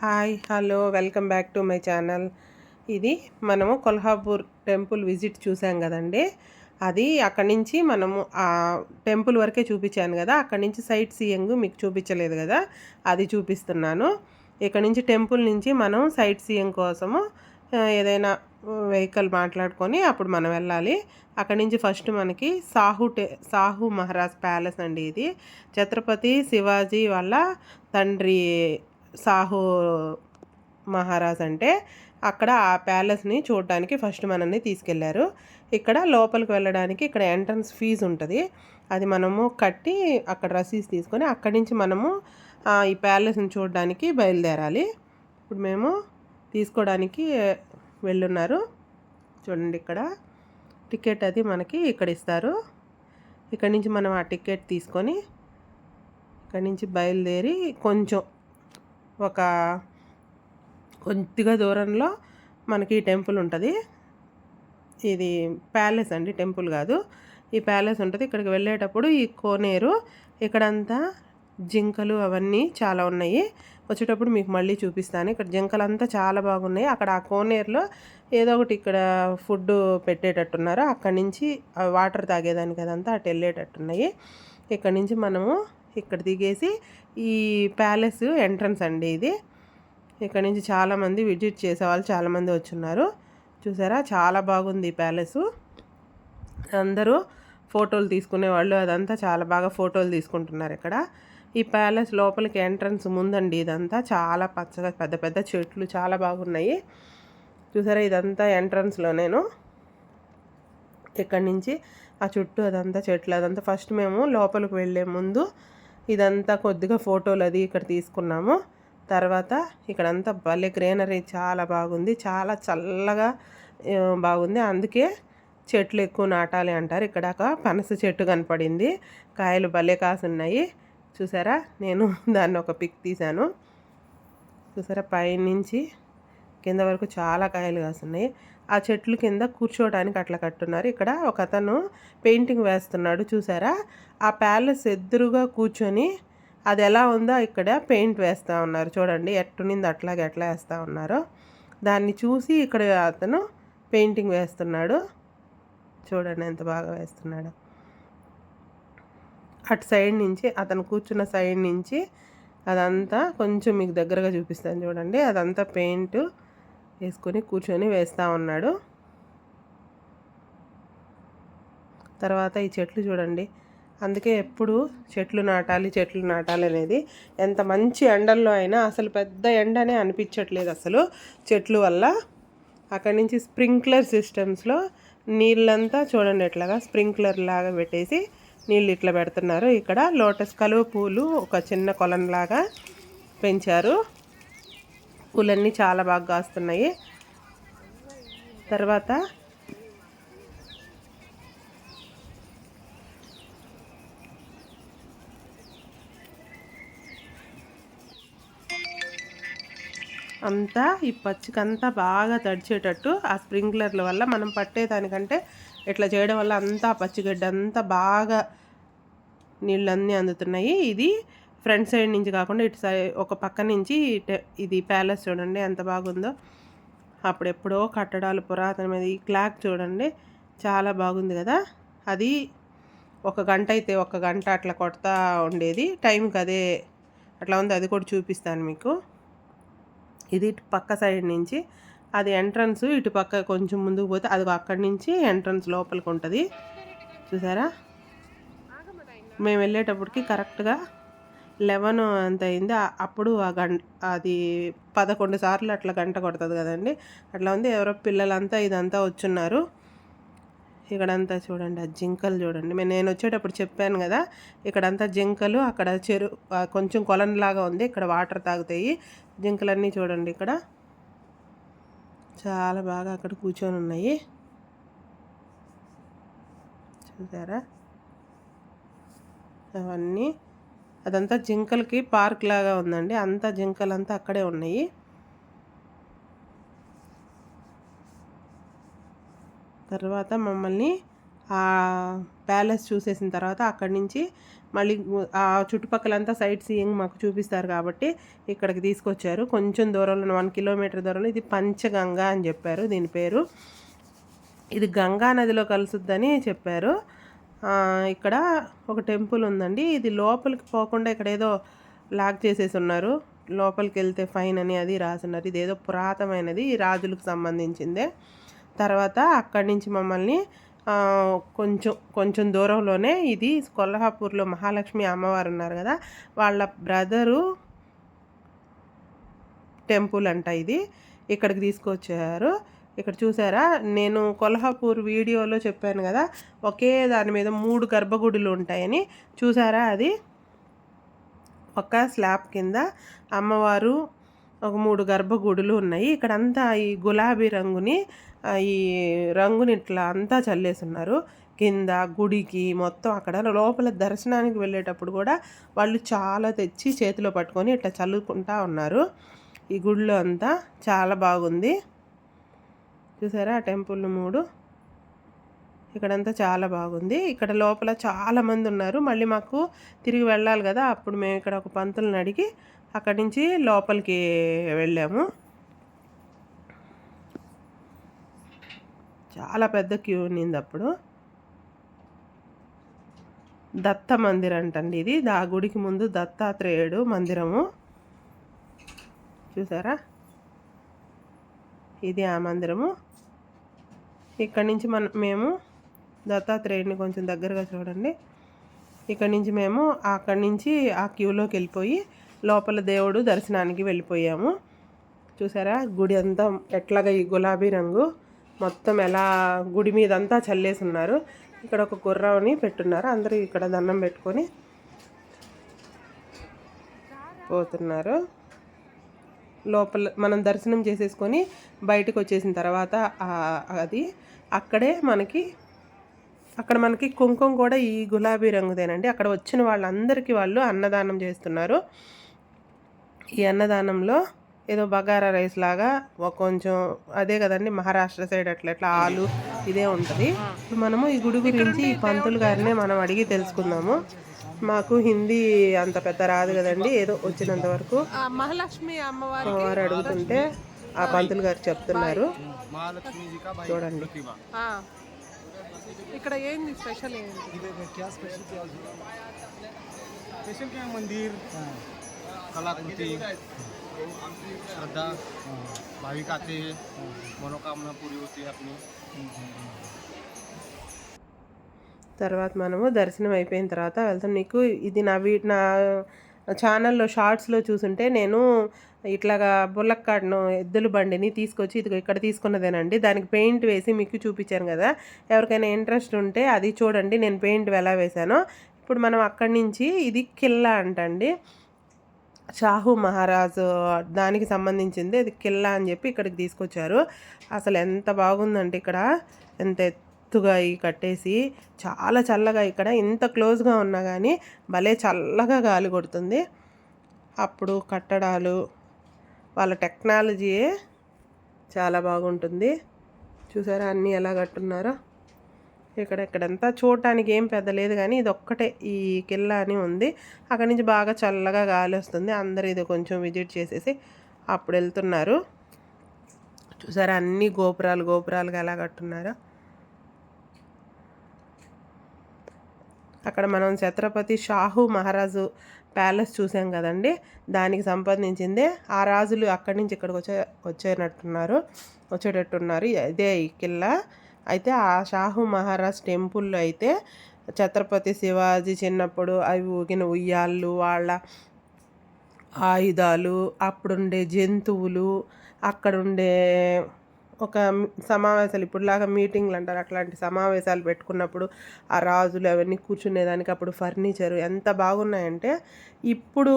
Hi hello welcome back to my channel. ఇది మనము Kolhapur temple visit చూసాం కదండి. అది అక్కడి నుంచి మనము ఆ టెంపుల్ వరకే చూపించాను కదా. అక్కడి నుంచి సైట్ సీయింగ్ మీకు చూపించలేదు కదా. అది చూపిస్తున్నాను. ఇక్కడ నుంచి టెంపుల్ నుంచి మనం సైట్ సీయింగ్ కోసము ఏదైనా వెహికల్ మాట్లాడుకొని అప్పుడు మనం వెళ్ళాలి. అక్కడి నుంచి ఫస్ట్ మనకి సాహు టే సాహు మహారాజ్ ప్యాలెస్ అండి ఇది. ఛత్రపతి శివాజీ వాళ్ళ తండ్రి సాహో మహారాజ్ అంటే అక్కడ ఆ ప్యాలెస్ని చూడడానికి ఫస్ట్ మనల్ని తీసుకెళ్ళారు. ఇక్కడ లోపలికి వెళ్ళడానికి ఇక్కడ ఎంట్రన్స్ ఫీజు ఉంటుంది. అది మనము కట్టి అక్కడ రసీదు తీసుకొని అక్కడి నుంచి మనము ఈ ప్యాలెస్ని చూడడానికి బయలుదేరాలి. ఇప్పుడు మేము తీసుకోవడానికి వెళ్ళున్నారు. చూడండి ఇక్కడ. టికెట్ అది మనకి ఇక్కడ ఇస్తారు. ఇక్కడ నుంచి మనం ఆ టికెట్ తీసుకొని ఇక్కడ నుంచి బయలుదేరి కొంచెం ఒక కొద్దిగా దూరంలో మనకి టెంపుల్ ఉంటుంది. ఇది ప్యాలెస్ అండి టెంపుల్ కాదు. ఈ ప్యాలెస్ ఉంటుంది. ఇక్కడికి వెళ్ళేటప్పుడు ఈ కోనేరు ఇక్కడంతా జింకలు అవన్నీ చాలా ఉన్నాయి. వచ్చేటప్పుడు మీకు మళ్ళీ చూపిస్తాను. ఇక్కడ జింకలు అంతా చాలా బాగున్నాయి. అక్కడ ఆ కోనేరులో ఏదో ఒకటి ఇక్కడ ఫుడ్ పెట్టేటట్టున్నారు. అక్కడి నుంచి వాటర్ తాగేదానికి అదంతా అటు వెళ్ళేటట్టున్నాయి. ఇక్కడ నుంచి మనము ఇక్కడ దిగేసి ఈ ప్యాలెస్ ఎంట్రన్స్ అండి ఇది. ఇక్కడ నుంచి చాలామంది విజిట్ చేసే వాళ్ళు చాలామంది వచ్చున్నారు. చూసారా? చాలా బాగుంది ఈ ప్యాలెస్. అందరూ ఫోటోలు తీసుకునే వాళ్ళు అదంతా చాలా బాగా ఫోటోలు తీసుకుంటున్నారు ఇక్కడ. ఈ ప్యాలెస్ లోపలికి ఎంట్రన్స్ ముందండి ఇదంతా. చాలా పచ్చగా పెద్ద పెద్ద చెట్లు చాలా బాగున్నాయి. చూసారా? ఇదంతా ఎంట్రన్స్లో నేను. ఇక్కడి నుంచి ఆ చుట్టూ అదంతా చెట్లు అదంతా ఫస్ట్ మేము లోపలికి వెళ్ళే ముందు ఇదంతా కొద్దిగా ఫోటోలు అది ఇక్కడ తీసుకున్నాము. తర్వాత ఇక్కడంతా భలే గ్రీనరీ చాలా బాగుంది. చాలా చల్లగా బాగుంది. అందుకే చెట్లు ఎక్కువ నాటాలి అంటారు. ఇక్కడ ఒక పనస చెట్టు కనపడింది. కాయలు భలే కాసున్నాయి. చూసారా? నేను దాన్ని ఒక పిక్ తీశాను. చూసారా? పైనుంచి కింద వరకు చాలా కాయలు కాసున్నాయి. ఆ చెట్లు కింద కూర్చోవడానికి అట్లా కట్టున్నారు. ఇక్కడ ఒక అతను పెయింటింగ్ వేస్తున్నాడు చూసారా? ఆ ప్యాలెస్ ఎదురుగా కూర్చొని అది ఎలా ఉందో ఇక్కడ పెయింట్ వేస్తూ ఉన్నారు. చూడండి ఎట్టునింది అట్లాగే ఎట్లా వేస్తూ ఉన్నారో. దాన్ని చూసి ఇక్కడ అతను పెయింటింగ్ వేస్తున్నాడు. చూడండి ఎంత బాగా వేస్తున్నాడు. అటు సైడ్ నుంచి అతను కూర్చున్న సైడ్ నుంచి అదంతా కొంచెం మీకు దగ్గరగా చూపిస్తాను చూడండి. అదంతా పెయింట్ వేసుకొని కూర్చొని వేస్తూ ఉన్నాడు. తర్వాత ఈ చెట్లు చూడండి. అందుకే ఎప్పుడు చెట్లు నాటాలి చెట్లు నాటాలి అనేది ఎంత మంచి ఎండల్లో అయినా అసలు పెద్ద ఎండనే అనిపించట్లేదు అసలు చెట్లు వల్ల. అక్కడి నుంచి స్ప్రింక్లర్ సిస్టమ్స్లో నీళ్ళంతా చూడండి ఎట్లాగా స్ప్రింక్లర్ లాగా పెట్టేసి నీళ్ళు ఇట్లా పెడుతున్నారు. ఇక్కడ లోటస్ కలువ పూలు ఒక చిన్న కొలంలాగా పెంచారు. పూలన్నీ చాలా బాగా కాస్తున్నాయి. తర్వాత అంతా ఈ పచ్చికంతా బాగా తడిచేటట్టు ఆ స్ప్రింక్లర్ల వల్ల మనం పట్టేదానికంటే ఇట్లా చేయడం వల్ల అంతా పచ్చిగడ్డ అంతా బాగా నీళ్ళన్నీ అందుతున్నాయి. ఇది ఫ్రంట్ సైడ్ నుంచి కాకుండా ఇటు సైడ్ ఒక పక్క నుంచి ఇది ప్యాలెస్ చూడండి ఎంత బాగుందో. అప్పుడెప్పుడో కట్టడాలు పురాతనమైన ఈ క్లాక్ చూడండి చాలా బాగుంది కదా. అది ఒక గంట అయితే ఒక గంట అట్లా కొడతా ఉండేది. టైంకి అదే అట్లా ఉంది అది కూడా చూపిస్తాను మీకు. ఇది ఇటు పక్క సైడ్ నుంచి అది ఎంట్రన్స్ ఇటు పక్క కొంచెం ముందుకు పోతే అది అక్కడి నుంచి ఎంట్రన్స్ లోపలికి ఉంటుంది. చూసారా? మేము వెళ్ళేటప్పటికి కరెక్ట్గా లెవెన్ అంత అయింది. అప్పుడు ఆ గంట అది పదకొండు సార్లు అట్లా గంట కొడుతుంది కదండి. అట్లా ఉంది. ఎవరో పిల్లలంతా ఇదంతా వచ్చున్నారు. ఇక్కడంతా చూడండి. ఆ జింకలు చూడండి. నేను వచ్చేటప్పుడు చెప్పాను కదా ఇక్కడంతా జింకలు అక్కడ చెరు కొంచెం కొలంలాగా ఉంది. ఇక్కడ వాటర్ తాగుతాయి. జింకలన్నీ చూడండి ఇక్కడ. చాలా బాగా అక్కడ కూర్చొని ఉన్నాయి. చూసారా? అవన్నీ. అదంతా జింకలకి పార్క్ లాగా ఉందండి. అంతా జింకలంతా అక్కడే ఉన్నాయి. తర్వాత మమ్మల్ని ఆ ప్యాలెస్ చూసేసిన తర్వాత అక్కడి నుంచి మళ్ళీ ఆ చుట్టుపక్కలంతా సైట్ సీయింగ్ మాకు చూపిస్తారు కాబట్టి ఇక్కడికి తీసుకొచ్చారు. కొంచెం దూరంలో వన్ కిలోమీటర్ దూరంలో ఇది పంచగంగా అని చెప్పారు దీని పేరు. ఇది గంగా నదిలో కలుసుద్దని చెప్పారు. ఇక్కడ ఒక టెంపుల్ ఉందండి. ఇది లోపలికి పోకుండా ఇక్కడ ఏదో లాక్ చేసేసి ఉన్నారు. లోపలికి వెళ్తే ఫైన్ అని అది రాసున్నారు ఇది ఏదో పురాతనమైనది ఈ రాజులకు సంబంధించిందే. తర్వాత అక్కడి నుంచి మమ్మల్ని కొంచెం కొంచెం దూరంలోనే ఇది కొల్హాపూర్లో మహాలక్ష్మి అమ్మవారు ఉన్నారు కదా వాళ్ళ బ్రదరు టెంపుల్ అంట ఇది. ఇక్కడికి తీసుకొచ్చారు. ఇక్కడ చూసారా? నేను కొల్హాపూర్ వీడియోలో చెప్పాను కదా ఒకే దాని మీద మూడు గర్భగుడులు ఉంటాయని. చూసారా అది? ఒక స్లాబ్ కింద అమ్మవారు ఒక మూడు గర్భగుడులు ఉన్నాయి. ఇక్కడ అంతా ఈ గులాబీ రంగుని ఈ రంగుని ఇట్లా అంతా చల్లేసున్నారు. కింద గుడికి మొత్తం అక్కడ లోపల దర్శనానికి వెళ్ళేటప్పుడు కూడా వాళ్ళు చాలా తెచ్చి చేతిలో పట్టుకొని ఇట్లా చల్లుకుంటా ఉన్నారు. ఈ గుడిలో అంతా చాలా బాగుంది. చూసారా? ఆ టెంపుల్ మూడు. ఇక్కడంతా చాలా బాగుంది. ఇక్కడ లోపల చాలా మంది ఉన్నారు. మళ్ళీ మాకు తిరిగి వెళ్ళాలి కదా? అప్పుడు మేము ఇక్కడ ఒక పంతులను అడిగి అక్కడి నుంచి లోపలికి వెళ్ళాము. చాలా పెద్ద క్యూ ఉన్నింది అప్పుడు. దత్త మందిరం అంటండి ఇది. ఆ గుడికి ముందు దత్తాత్రేయుడు మందిరము. చూసారా? ఇది ఆ మందిరము. ఇక్కడి నుంచి మన మేము దత్తాత్రేయుడిని కొంచెం దగ్గరగా చూడండి. ఇక్కడి నుంచి మేము అక్కడి నుంచి ఆ క్యూలోకి వెళ్ళిపోయి లోపల దేవుడు దర్శనానికి వెళ్ళిపోయాము. చూసారా? గుడి అంతా ఎట్లాగా ఈ గులాబీ రంగు. మొత్తం ఎలా గుడి మీద అంతా చల్లేసి ఉన్నారు. ఇక్కడ ఒక గుర్రాన్ని పెట్టున్నారు. అందరూ ఇక్కడ దండం పెట్టుకొని పోతున్నారు. లోపల మనం దర్శనం చేసేసుకొని బయటకు వచ్చేసిన తర్వాత అది అక్కడే మనకి అక్కడ మనకి కుంకుమ కూడా ఈ గులాబీ రంగుదేనండి. అక్కడ వచ్చిన వాళ్ళందరికీ వాళ్ళు అన్నదానం చేస్తున్నారు. ఈ అన్నదానంలో ఏదో బగారా రైస్ లాగా ఒక కొంచెం అదే కదండి మహారాష్ట్ర సైడ్ అట్లా ఎట్లా ఆలు ఇదే ఉంటుంది. మనము ఈ గుడి గురించి ఈ పంతులు గారినే మనం అడిగి తెలుసుకుందాము. మాకు హిందీ అంత పెద్ద రాదు కదండి ఏదో వచ్చినంత వరకు ఆ మహాలక్ష్మి అమ్మవారి వారు అడుగుతుంటే ఆ పంతులు గారు చెప్తున్నారు महालक्ष्मी जी का भाई చూడండి प्रतिमा ఆ. ఇక్కడ ఏంది స్పెషల్ ఏంది क्या स्पेशल क्या स्पेशल क्या है मंदिर कलाकृति श्रद्धा भाविक आते हैं मनोकामना पूरी होती है अपनी తర్వాత మనము దర్శనం అయిపోయిన తర్వాత వెళ్తాం. నీకు ఇది నా వీ నా ఛానల్లో షార్ట్స్లో చూసుంటే నేను ఇట్లాగా బుల్లక్కాడ్ను ఎద్దుల బండిని తీసుకొచ్చి ఇది ఇక్కడ తీసుకున్నదేనండి. దానికి పెయింట్ వేసి మీకు చూపించాను కదా. ఎవరికైనా ఇంట్రెస్ట్ ఉంటే అది చూడండి నేను పెయింట్ ఎలా వేశానో. ఇప్పుడు మనం అక్కడి నుంచి ఇది కిల్లా అంటండి. షాహు మహారాజు దానికి సంబంధించింది. ఇది కిల్లా అని చెప్పి ఇక్కడికి తీసుకొచ్చారు. అసలు ఎంత బాగుందంటే ఇక్కడ ఎంత ఎత్తుగా ఈ కట్టేసి చాలా చల్లగా ఇక్కడ ఇంత క్లోజ్గా ఉన్నా కానీ భలే చల్లగా గాలి కొడుతుంది. అప్పుడు కట్టడాలు వాళ్ళ టెక్నాలజీయే చాలా బాగుంటుంది. చూసారా అన్నీ ఎలా కట్టున్నారో? ఇక్కడ ఇక్కడంతా చూడటానికి ఏం పెద్ద లేదు కానీ ఇది ఒక్కటే ఈ కిల్లా అని ఉంది. అక్కడి నుంచి బాగా చల్లగా గాలి వస్తుంది. అందరూ ఇది కొంచెం విజిట్ చేసేసి అప్పుడు వెళ్తున్నారు. చూసారా అన్ని గోపురాలు గోపురాలుగా ఎలా కట్టున్నారో? అక్కడ మనం ఛత్రపతి షాహు మహారాజు ప్యాలెస్ చూసాం కదండి. దానికి సంబంధించిందే ఆ రాజులు అక్కడి నుంచి ఇక్కడికి వచ్చే వచ్చేటట్టున్నారు వచ్చేటట్టున్నారు. ఇదే ఈ కిల్లా. అయితే ఆ షాహు మహారాజ్ టెంపుల్లో అయితే ఛత్రపతి శివాజీ చిన్నప్పుడు అవి ఊగిన ఉయ్యాళ్ళు వాళ్ళ ఆయుధాలు అప్పుడుండే జంతువులు అక్కడుండే ఒక సమావేశాలు ఇప్పుడులాగా మీటింగ్లు అంటారు అట్లాంటి సమావేశాలు పెట్టుకున్నప్పుడు ఆ రాజులు అవన్నీ కూర్చునేదానికి అప్పుడు ఫర్నిచర్ ఎంత బాగున్నాయంటే ఇప్పుడు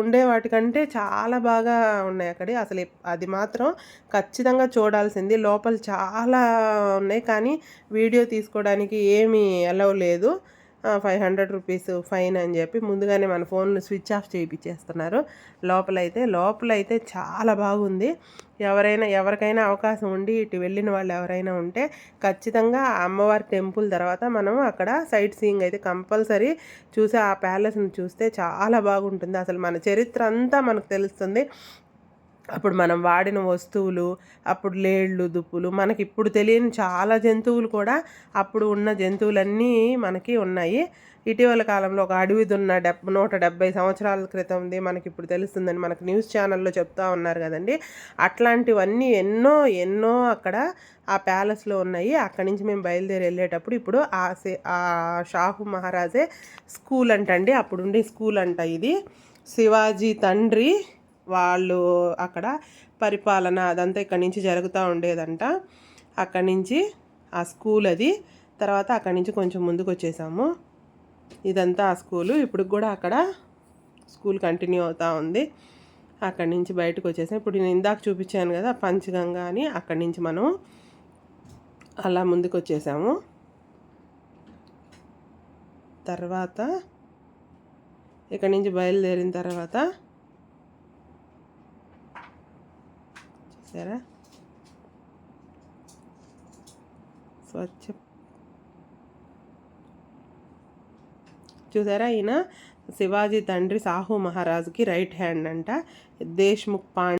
ఉండే వాటికంటే చాలా బాగా ఉన్నాయి అక్కడ. అసలు అది మాత్రం ఖచ్చితంగా చూడాల్సింది. లోపల చాలా ఉన్నాయి కానీ వీడియో తీసుకోవడానికి ఏమీ అలవ్ లేదు. ఫైవ్ హండ్రెడ్ రూపీస్ ఫైన్ అని చెప్పి ముందుగానే మన ఫోన్లు స్విచ్ ఆఫ్ చేయించేస్తున్నారు లోపలైతే లోపలైతే చాలా బాగుంది. ఎవరైనా ఎవరికైనా అవకాశం ఉండి ఇటు వెళ్ళిన వాళ్ళు ఎవరైనా ఉంటే ఖచ్చితంగా అమ్మవారి టెంపుల్ తర్వాత మనం అక్కడ సైట్ సీయింగ్ అయితే కంపల్సరీ చూసి ఆ ప్యాలెస్ని చూస్తే చాలా బాగుంటుంది. అసలు మన చరిత్ర అంతా మనకు తెలుస్తుంది. అప్పుడు మనం వాడిన వస్తువులు అప్పుడు లేళ్ళు దుప్పులు మనకి ఇప్పుడు తెలియని చాలా జంతువులు కూడా అప్పుడు ఉన్న జంతువులన్నీ మనకి ఉన్నాయి. ఇటీవల కాలంలో ఒక అడవిదున్న డెబ్ నూట డెబ్బై సంవత్సరాల క్రితంది మనకి ఇప్పుడు తెలుస్తుందని మనకు న్యూస్ ఛానల్లో చెప్తా ఉన్నారు కదండి. అట్లాంటివన్నీ ఎన్నో ఎన్నో అక్కడ ఆ ప్యాలెస్లో ఉన్నాయి. అక్కడి నుంచి మేము బయలుదేరి వెళ్ళేటప్పుడు ఇప్పుడు ఆ సే- ఆ షాహు మహారాజే స్కూల్ అంటండి. అప్పుడు ఉండే స్కూల్ అంట ఇది. శివాజీ తండ్రి వాళ్ళు అక్కడ పరిపాలన అదంతా ఇక్కడి నుంచి జరుగుతూ ఉండేదంట. అక్కడి నుంచి ఆ స్కూల్ అది. తర్వాత అక్కడి నుంచి కొంచెం ముందుకు వచ్చేసాము ఇదంతా ఆ స్కూలు. ఇప్పుడు కూడా అక్కడ స్కూల్ కంటిన్యూ అవుతూ ఉంది. అక్కడి నుంచి బయటకు వచ్చేసాం. ఇప్పుడు నేను ఇందాక చూపించాను కదా పంచగంగా అని అక్కడి నుంచి మనం అలా ముందుకు వచ్చేసాము తర్వాత ఇక్కడి నుంచి బయలుదేరిన తర్వాత చూసారా స్వచ్ఛ చూసారా ఈయన? శివాజీ తండ్రి సాహు మహారాజుకి రైట్ హ్యాండ్ అంట. దేశ్ముఖ్ పాండే